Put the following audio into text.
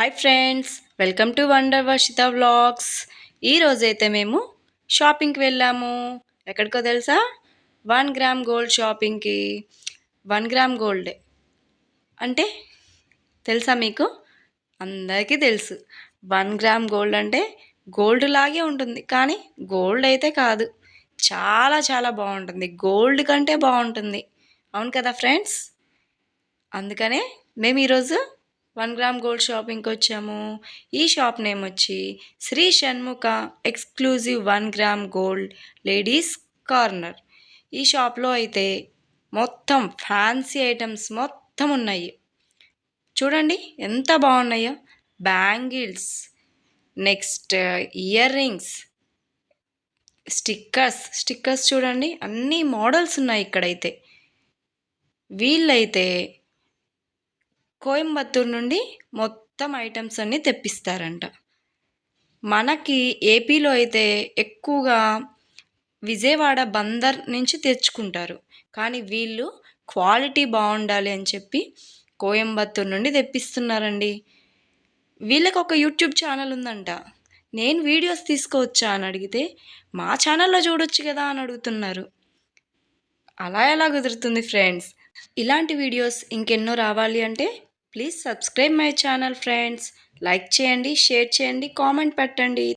Hi friends welcome to wonder Varshitha vlogs ఈరోజైతే మేము షాపింగ్కి వెళ్ళాము. ఎక్కడికో తెలుసా? వన్ గ్రామ్ గోల్డ్ షాపింగ్కి వన్ గ్రామ్ గోల్డ్ అంటే తెలుసా మీకు? అందరికీ తెలుసు. వన్ గ్రామ్ గోల్డ్ అంటే గోల్డ్ లాగే ఉంటుంది. కానీ గోల్డ్ అయితే కాదు. చాలా చాలా బాగుంటుంది. గోల్డ్ కంటే బాగుంటుంది. అవును కదా ఫ్రెండ్స్ అందుకనే మేము ఈరోజు వన్ గ్రామ్ గోల్డ్ షాపింగ్కి వచ్చాము ఈ షాప్ నేమ్ వచ్చి Sri Shanmukha exclusive one gram gold ladies corner. ఈ షాప్లో అయితే మొత్తం ఫ్యాన్సీ ఐటమ్స్ మొత్తం ఉన్నాయి. చూడండి ఎంత బాగున్నాయో. Bangles next earrings stickers stickers చూడండి అన్ని మోడల్స్ ఉన్నాయి ఇక్కడైతే. వీళ్ళైతే కోయంబత్తూరు నుండి మొత్తం ఐటమ్స్ అన్నీ తెప్పిస్తారంట. మనకి ఏపీలో అయితే ఎక్కువగా విజయవాడ బందర్ నుంచి తెచ్చుకుంటారు. కానీ వీళ్ళు క్వాలిటీ బాగుండాలి అని చెప్పి కోయంబత్తూరు నుండి తెప్పిస్తున్నారండి. వీళ్ళకి ఒక యూట్యూబ్ ఛానల్ ఉందంట. నేను వీడియోస్ తీసుకోవచ్చా అని అడిగితే మా ఛానల్లో చూడొచ్చు కదా అని అడుగుతున్నారు. అలా ఎలా కుదురుతుంది ఫ్రెండ్స్? ఇలాంటి వీడియోస్ ఇంకెన్నో రావాలి అంటే please subscribe my channel friends like చేయండి షేర్ చేయండి కామెంట్ పెట్టండి.